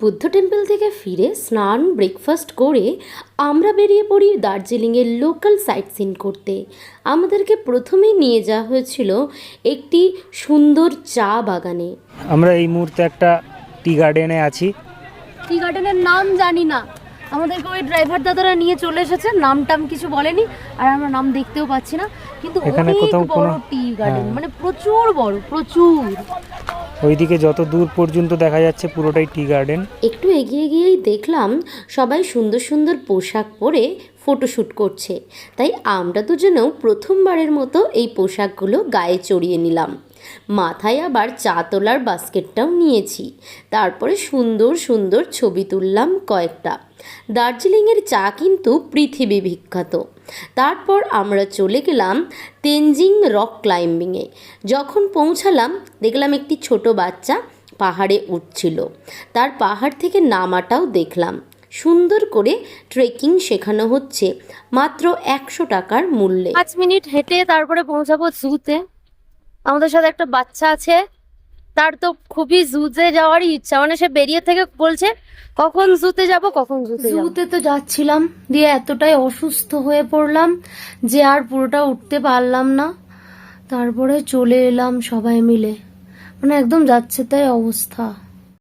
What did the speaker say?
Buddha temple থেকে ফিরে স্নান ব্রেকফাস্ট করে আমরা বেরিয়ে পড়ি দার্জিলিংয়ের লোকাল সাইট সিন করতে। আমাদেরকে প্রথমেই নিয়ে যাওয়া হয়েছিল একটি সুন্দর চা বাগানে। আমরা এই মুহূর্তে একটা টি গার্ডেনে আছি। টি গার্ডেনের নাম জানি না। আমাদেরকে ওই ড্রাইভার দাদারা নিয়ে চলে এসেছে নাম টাম কিছু বলেনি আর আমরা নাম দেখতেও পাচ্ছি না। কিন্তু অনেক বড় টি গার্ডেন হ্যাঁ। মানে প্রচুর বড় প্রচুর। ওইদিকে যত দূর পর্যন্ত দেখা যাচ্ছে পুরোটাই টি গার্ডেন। একটু এগিয়ে গিয়েই দেখলাম সবাই সুন্দর সুন্দর পোশাক পরে ফটোশ্যুট করছে। তাই আমরা দুজনেও প্রথমবারের মতো এই পোশাকগুলো গায়ে চড়িয়ে নিলাম। মাথায় আবার চা তোলার বাস্কেটটাও নিয়েছি। তারপরে সুন্দর সুন্দর ছবি তুললাম কয়েকটা। দার্জিলিংয়ের চা কিন্তু পৃথিবী বিখ্যাত। তারপর আমরা চলে গেলাম তেনজিং রক ক্লাইম্বিংয়ে যখন পৌঁছালাম, দেখলাম একটি ছোট বাচ্চা পাহাড়ে উঠছিল। তার পাহাড় থেকে নামাটাও দেখলাম। সুন্দর করে ট্রেকিং শেখানো হচ্ছে মাত্র একশো টাকার মূল্যে। পাঁচ মিনিট হেঁটে তারপরে পৌঁছাবো জুতে। আমাদের সাথে একটা বাচ্চা আছে, তার তো খুবই জুতে যাওয়ারই ইচ্ছা। মানে সে বেরিয়ে থেকে বলছে, কখন জুতে যাব, কখন জুতে জুতে তো যাচ্ছিলাম, দিয়ে এতটাই অসুস্থ হয়ে পড়লাম যে আর পুরোটা উঠতে পারলাম না। তারপরে চলে এলাম সবাই মিলে। মানে একদম যাচ্ছে তাই অবস্থা।